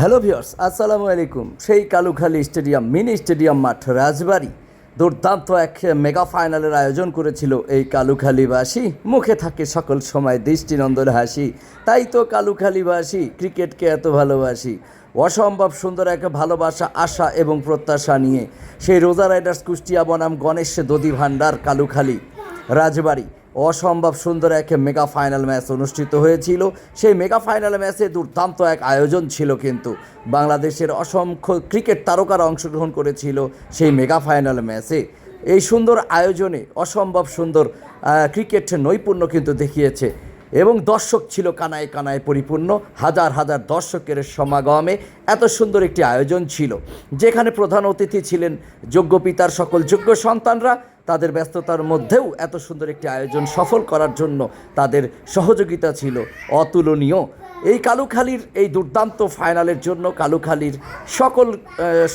Hello viewers আসসালামু আলাইকুম সেই কালুখালী স্টেডিয়াম, মিনি স্টেডিয়াম মাঠ রাজবাড়ি। দুর্দান্ত এক মেগা ফাইনালের আয়োজন করেছিল এই কালুখালীবাসী। মুখে থাকে সকল সময় দৃষ্টিনন্দন হাসি। তাই তো কালুখালীবাসী, ক্রিকেটকে এত ভালোবাসি। অসম্ভব সুন্দর এক ভালোবাসা, আশা এবং প্রত্যাশা নিয়ে। সেই রোজা রাইডার্স কুষ্টিয়া বনাম গণেশ দধি ভাণ্ডার কালুখালী রাজবাড়ি। অসম্ভব সুন্দর এক মেগা ফাইনাল ম্যাচ অনুষ্ঠিত হয়েছিল। সেই মেগা ফাইনাল ম্যাচে দুর্দান্ত এক আয়োজন ছিল কিন্তু। বাংলাদেশের অসংখ্য ক্রিকেট তারকারা অংশগ্রহণ করেছিল সেই মেগা ফাইনাল ম্যাচে এই সুন্দর আয়োজনে অসম্ভব সুন্দর ক্রিকেট নৈপুণ্য কিন্তু দেখিয়েছে। এবং দর্শক ছিল কানায় কানায় পরিপূর্ণ। হাজার হাজার দর্শকের সমাগমে এত সুন্দর একটি আয়োজন ছিল। যেখানে প্রধান অতিথি ছিলেন যোগ্য পিতার সকল যোগ্য সন্তানরা। তাদের ব্যস্ততার মধ্যেও এত সুন্দর একটি আয়োজন সফল করার জন্য তাদের সহযোগিতা ছিল অতুলনীয়। এই কালুখালীর এই দুর্দান্ত ফাইনালের জন্য কালুখালীর সকল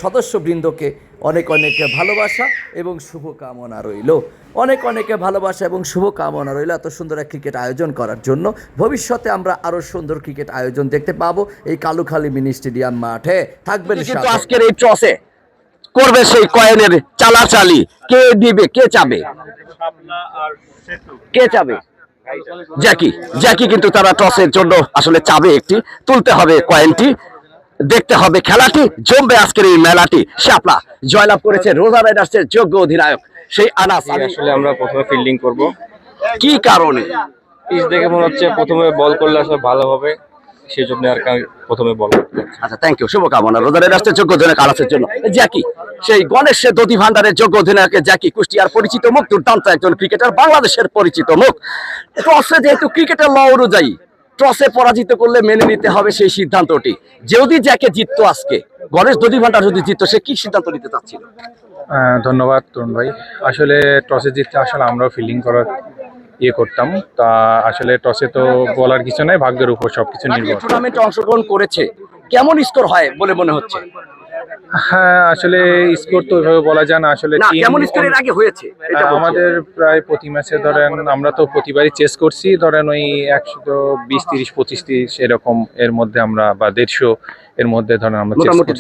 সদস্যবৃন্দকে অনেক অনেক ভালোবাসা এবং শুভকামনা রইল। অনেক অনেকে ভালোবাসা এবং শুভকামনা রইল এত সুন্দর এক ক্রিকেট আয়োজন করার জন্য। ভবিষ্যতে আমরা আরও সুন্দর ক্রিকেট আয়োজন দেখতে পাবো এই কালুখালী মিনি স্টেডিয়াম মাঠে। থাকবেন আজকের এই টসে। করবে সেই কয়েনের চালাচালি। কে দিবে কে চাবে? কে চাবে? জ্যাকি। জ্যাকি কিন্তু তারা টসের জন্য আসলে চাবে একটি। তুলতে হবে কয়েনটি। দেখতে হবে খেলাটি। জমবে আজকের এই মেলাটি। শাপলা জয়লাভ করেছে রোজা রাইডার্সের যোগ্য অধিনায়ক। সেই আনাস আসলে আমরা প্রথমে ফিল্ডিং করব। কি কারণে? পিচ দেখে মনে হচ্ছে প্রথমে বল করলে আসলে ভালো হবে। সেই জন্য আর প্রথমে বল আচ্ছা থ্যাংক ইউ শুভকামনা। রোজা রাইডার্সের যোগ্য অধিনায়ক আনাসের জন্য। জ্যাকি সেই গণেশের দধি ভান্ডারের যোগ্য অধিনায়ক জ্যাকি কুষ্টিয়ার পরিচিত মুখ দুর্দান্ত একজন ক্রিকেটার বাংলাদেশের পরিচিত মুখ। টসে যেহেতু ক্রিকেটের ল অনুযায়ী টসে পরাজিত করলে মেনে নিতে হবে সেই সিদ্ধান্তটি। যদি জ্যাকে জিততো আজকে গণেশ দধি ভান্ডার যদি জিততো সে কি সিদ্ধান্ত নিতে চাচ্ছিল? ধন্যবাদ তরুণ ভাই। আসলে টসে জিততে আসলে আমরাও ফিল্ডিং করার ইয়ে করতাম। তা আসলে টসে তো বলার কিছু নাই ভাগ্যের উপর সবকিছু নির্ভর। টুর্নামেন্টে অংশগ্রহণ করেছে। কেমন স্কোর হয় বলে মনে হচ্ছে? হ্যাঁ আসলে স্কোর তো ওইভাবে বলা যায় না। আসলে কেমন স্কোর এর আগে হয়েছে? এটা আহ, আমাদের প্রায় প্রতি ম্যাচে ধরেন আমরা তো প্রতিবারই চেস করছি। ধরেন ওই একশো বিশ তিরিশ পঁচিশ তিরিশ এরকম এর মধ্যে আমরা বা দেড়শো এর মধ্যে ধরেন আমরা মোটামুটি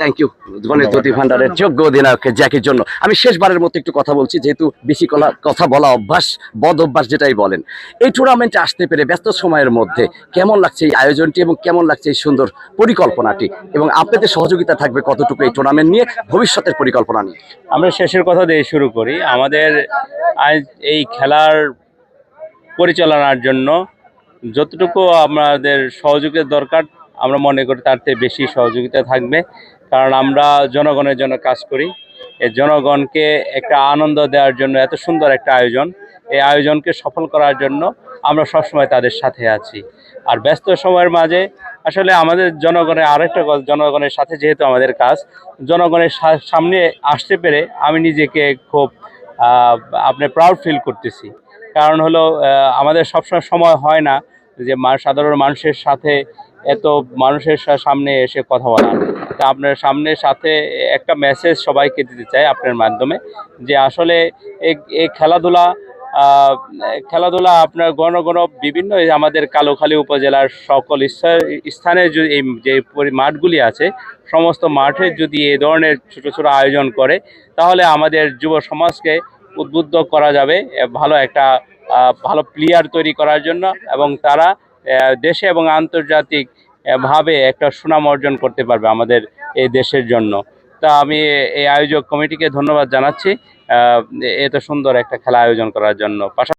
থ্যাংক ইউ গণেশ জ্যোতি ভান্ডারের যোগ্য অধিনায়ক জ্যাকির জন্য। আমি শেষবারের মতো একটু কথা বলছি যেহেতু বেশি কথা বলা অভ্যাস বদ অভ্যাস যেটাই বলেন। এই টুর্নামেন্টে আসতে পেরে ব্যস্ত সময়ের মধ্যে কেমন লাগছে এই আয়োজনটি এবং কেমন লাগছে এই সুন্দর পরিকল্পনাটি? এবং আপনাদের সহযোগিতা থাকবে কতটুকু এই টুর্নামেন্ট নিয়ে ভবিষ্যতের পরিকল্পনা নিয়ে? আমরা শেষের কথা দিয়ে শুরু করি। আমাদের আজ এই খেলার পরিচালনার জন্য যতটুকু আমাদের সহযোগের দরকার আমরা মনে করি তার থেকে বেশি সহযোগিতা থাকবে। কারণ আমরা জনগণের জন্য কাজ করি। এই জনগণকে একটা আনন্দ দেওয়ার জন্য এত সুন্দর একটা আয়োজন। এই আয়োজনকে সফল করার জন্য আমরা সবসময় তাদের সাথে আছি। আর ব্যস্ত সময়ের মাঝে আসলে আমাদের জনগণের আরেকটা জনগণের সাথে যেহেতু আমাদের কাজ, জনগণের সামনে আসতে পেরে আমি নিজেকে খুব আপনি প্রাউড ফিল করতেছি। কারণ হলো আমাদের সবসময় সময় হয় না যে সাধারণ মানুষের সাথে এত মানুষের সামনে এসে কথা বলা। তা আপনার সামনে সাথে একটা মেসেজ সবাইকে দিতে চাই আপনার মাধ্যমে যে আসলে এই খেলাধুলা খেলাধুলা আপনার গণ গণ বিভিন্ন আমাদের কালোখালী উপজেলার সকল স্থানে যদি এই, যে মাঠগুলি আছে, সমস্ত মাঠে যদি এই ধরনের ছোট ছোট আয়োজন করে, তাহলে আমাদের যুব সমাজকে উদ্বুদ্ধ করা যাবে ভালো একটা ভালো প্লেয়ার তৈরি করার জন্য এবং তারা দেশে এবং আন্তর্জাতিক ভাবে একটা সুনাম অর্জন করতে পারবে আমাদের এই দেশের জন্য। তা আমি এই আয়োজক কমিটিকে ধন্যবাদ জানাচ্ছি। এত সুন্দর একটা খেলা আয়োজন করার জন্য।